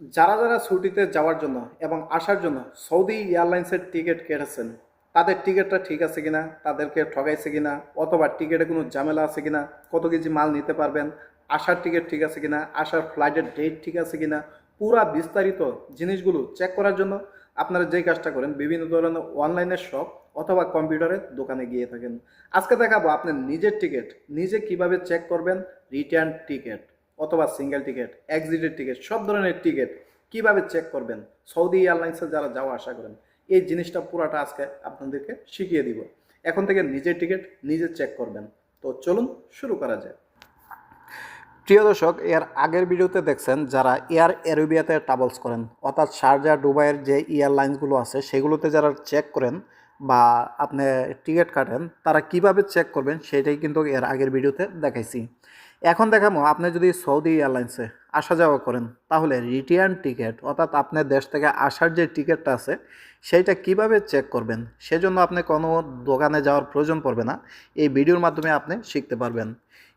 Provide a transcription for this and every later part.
যারা যারা ছুটিতে যাওয়ার জন্য এবং আসার জন্য সৌদি এয়ারলাইন্সের টিকিট কেটেছেন, তাদের টিকিটটা ঠিক আছে কিনা, তাদেরকে ঠগাইছে কিনা, অথবা টিকিটে কোনো ঝামেলা আছে কিনা, কত কেজি মাল নিতে পারবেন, আসার টিকিট ঠিক আছে কিনা, আসার ফ্লাইটের ডেট ঠিক আছে কিনা, পুরা বিস্তারিত জিনিসগুলো চেক করার জন্য আপনারা যেই কাজটা করেন, বিভিন্ন ধরনের অনলাইনের শপ অথবা কম্পিউটারের দোকানে গিয়ে থাকেন। আজকে দেখাবো আপনার নিজের টিকিট নিজে কীভাবে চেক করবেন রিটার্ন টিকিট অথবা সিঙ্গেল টিকিট এক্সিটের টিকিট সব ধরনের টিকিট কীভাবে চেক করবেন? সৌদি এয়ারলাইন্সে যারা যাওয়া আশা করেন, এই জিনিসটা পুরাটা আজকে আপনাদেরকে শিখিয়ে দিব। এখন থেকে নিজের টিকিট নিজে চেক করবেন। তো চলুন শুরু করা যায় প্রিয় দর্শক, এর আগের ভিডিওতে দেখছেন যারা এয়ার অ্যারোবিয়াতে ট্রাভেলস করেন, অর্থাৎ শারজা দুবাইয়ের যে এয়ারলাইন্সগুলো আছে, সেগুলোতে যারা চেক করেন বা আপনি টিকিট কাটেন, তারা কীভাবে চেক করবেন, সেটাই কিন্তু এর আগের ভিডিওতে দেখাইছি। এখন দেখাবো আপনি যদি সৌদি এয়ারলাইন্সে আসা যাওয়া করেন, তাহলে রিটার্ন টিকিট অর্থাৎ আপনার দেশ থেকে আসার যে টিকিটটা আছে, সেইটা কীভাবে চেক করবেন? সেজন্য আপনি কোনো দোকানে যাওয়ার প্রয়োজন পড়বে না। এই ভিডিওর মাধ্যমে আপনি শিখতে পারবেন।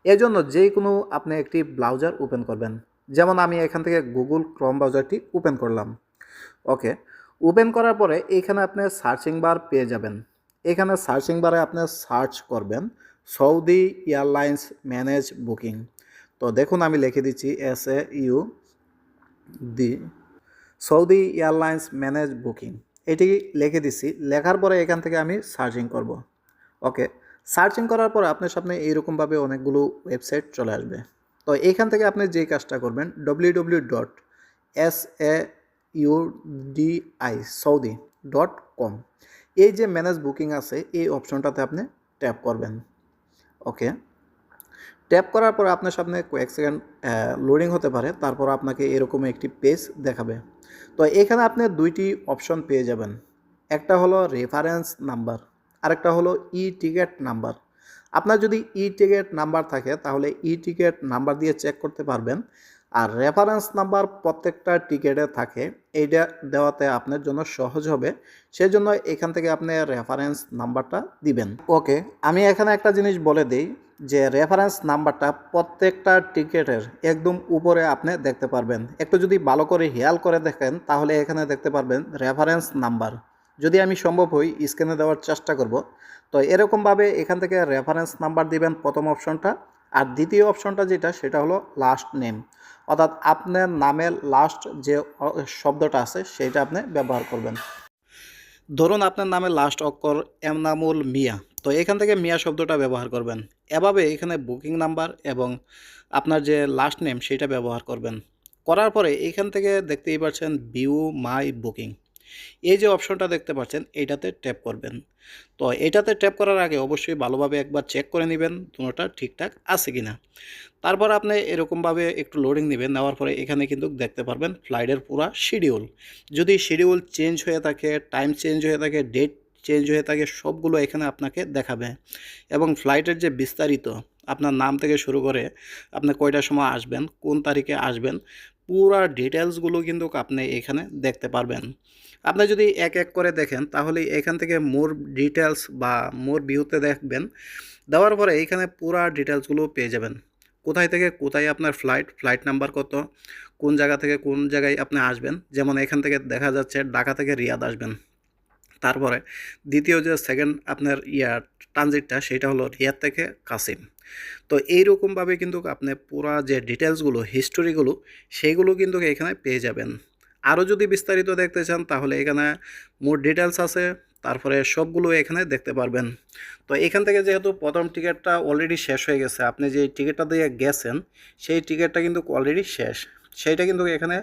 এজন্য যে কোনো আপনি একটি ব্রাউজার ওপেন করবেন। যেমন আমি এখান থেকে গুগল ক্রম ব্রাউজারটি ওপেন করলাম। ওকে, ওপেন করার পরে এইখানে আপনি সার্চিং বার পেয়ে যাবেন। এখানে সার্চিং বারে আপনি সার্চ করবেন। Saudi airlines manage booking. তো দেখুন, আমি লিখে দিচ্ছি S A U D, Saudi airlines manage booking. এটি লিখে দিচ্ছি, লেখার পরে এখান থেকে আমি সার্চিং করব। ওকে, সার্চিং করার পর আপনার সামনে এইরকমভাবে অনেকগুলো ওয়েবসাইট চলে আসবে। তো এইখান থেকে আপনি যে কাজটা করবেন W W dot S A U D I Saudi dot com. এই যে ম্যানেজ বুকিং আছে, এই অপশনটাতে আপনি ট্যাপ করবেন। ওকে। ট্যাপ করার পর আপনার সামনে কয়েক সেকেন্ড লোডিং হতে পারে, তারপর আপনাকে এরকম একটি পেজ দেখাবে। তো এখানে আপনি দুইটি অপশন পেয়ে যাবেন। একটা হলো রেফারেন্স নাম্বার আরেকটা হলো ই টিকেট নাম্বার আপনার যদি ই টিকেট নাম্বার থাকে, তাহলে ই টিকেট নাম্বার দিয়ে চেক করতে পারবেন। আর রেফারেন্স নাম্বার প্রত্যেকটা টিকেটে থাকে, এইটা দেওয়াতে আপনার জন্য সহজ হবে। সেই জন্য এখান থেকে আপনি রেফারেন্স নাম্বারটা দিবেন। ওকে আমি এখানে একটা জিনিস বলে দিই যে রেফারেন্স নাম্বারটা প্রত্যেকটা টিকেটের একদম উপরে আপনি দেখতে পারবেন। একটু যদি ভালো করে হেয়াল করে দেখেন, তাহলে এখানে দেখতে পারবেন রেফারেন্স নাম্বার যদি আমি সম্ভব হই স্ক্যানে দেওয়ার চেষ্টা করব। তো এরকমভাবে এখান থেকে রেফারেন্স নাম্বার দিবেন প্রথম অপশনটা আর দ্বিতীয় অপশনটা যেটা, সেটা হলো লাস্ট নেম অর্থাৎ আপনার নামের লাস্ট যে শব্দটা আছে, সেটা আপনি ব্যবহার করবেন। ধরুন আপনার নামে লাস্ট অক্ষর এমনামুল মিয়া। তো এখান থেকে মিয়া শব্দটা ব্যবহার করবেন। এভাবে এখানে বুকিং নাম্বার এবং আপনার যে লাস্ট নেম সেটা ব্যবহার করবেন। করার পরে এখান থেকে দেখতেই পাচ্ছেন ভিউ মাই বুকিং এই যে অপশনটা দেখতে পাচ্ছেন এইটাতে ট্যাপ করবেন। তো এটাতে ট্যাপ করার আগে অবশ্যই ভালোভাবে একবার চেক করে নেবেন, দুটোটা ঠিকঠাক আছে কি না তারপর আপনি এরকমভাবে একটু লোডিং নেবেন, নেওয়ার পরে এখানে কিন্তু দেখতে পারবেন ফ্লাইটের পুরা শিডিউল যদি শিডিউল চেঞ্জ হয়ে থাকে টাইম চেঞ্জ হয়ে থাকে ডেট চেঞ্জ হয়ে থাকে, সবগুলো এখানে আপনাকে দেখাবে। এবং ফ্লাইটের যে বিস্তারিত, আপনার নাম থেকে শুরু করে আপনি কয়টার সময় আসবেন, কোন তারিখে আসবেন পুরা ডিটেলসগুলো কিন্তু আপনি এখানে দেখতে পারবেন। আপনি যদি এক এক করে দেখেন, তাহলে এখান থেকে মোর ডিটেলস বা মোর ভিউতে দেখবেন। দেওয়ার পরে এইখানে পুরা ডিটেলসগুলো পেয়ে যাবেন। কোথায় থেকে কোথায় আপনার ফ্লাইট ফ্লাইট নাম্বার কত, কোন জায়গা থেকে কোন জায়গায় আপনি আসবেন? যেমন এখান থেকে দেখা যাচ্ছে ঢাকা থেকে রিয়াদ আসবেন। তারপরে দ্বিতীয় যে সেকেন্ড আপনার ইয়ার ট্রানজিটটা সেটা হলো রিয়াদ থেকে কাসিম। তো এইরকমভাবে কিন্তু আপনি পুরা যে ডিটেলসগুলো হিস্টোরিগুলো সেইগুলো কিন্তু এখানে পেয়ে যাবেন। আরও যদি বিস্তারিত দেখতে চান, তাহলে এখানে মোট ডিটেলস আছে, তারপরে সবগুলো এখানে দেখতে পারবেন। তো এখান থেকে যেহেতু প্রথম টিকিটটা অলরেডি শেষ হয়ে গেছে, আপনি যে টিকিটটা দিয়ে গেছেন, সেই টিকিটটা কিন্তু অলরেডি শেষ। সেইটা কিন্তু এখানে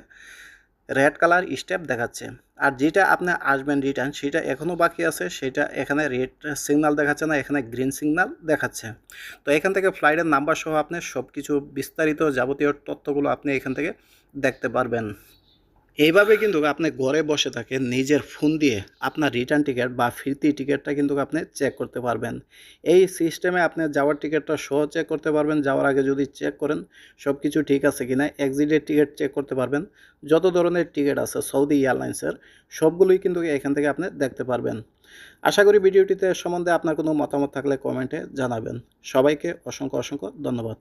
রেড কালার স্টেপ দেখাচ্ছে। আর যেটা আপনি আসবেন রিটার্ন সেটা এখনও বাকি আছে, সেটা এখানে রেড সিগনাল দেখাচ্ছে না, এখানে গ্রিন সিগনাল দেখাচ্ছে। তো এখান থেকে ফ্লাইটের নাম্বার সহ আপনি সব কিছু বিস্তারিত যাবতীয় তথ্যগুলো আপনি এখান থেকে দেখতে পারবেন। এইভাবে কিন্তু আপনি ঘরে বসে থাকে, নিজের ফোন দিয়ে আপনার রিটার্ন টিকিট বা ফিরতি টিকিটটা কিন্তু আপনি চেক করতে পারবেন। এই সিস্টেমে আপনি যাওয়ার টিকিটটা সহ চেক করতে পারবেন, যাওয়ার আগে যদি চেক করেন সব কিছু ঠিক আছে কিনা এক্সিটের টিকিট চেক করতে পারবেন। যত ধরনের টিকিট আছে সৌদি এয়ারলাইন্সের সবগুলোই কিন্তু এখান থেকে আপনি দেখতে পারবেন। আশা করি ভিডিওটিতে সম্বন্ধে আপনার কোনো মতামত থাকলে কমেন্টে জানাবেন। সবাইকে অসংখ্য অসংখ্য ধন্যবাদ।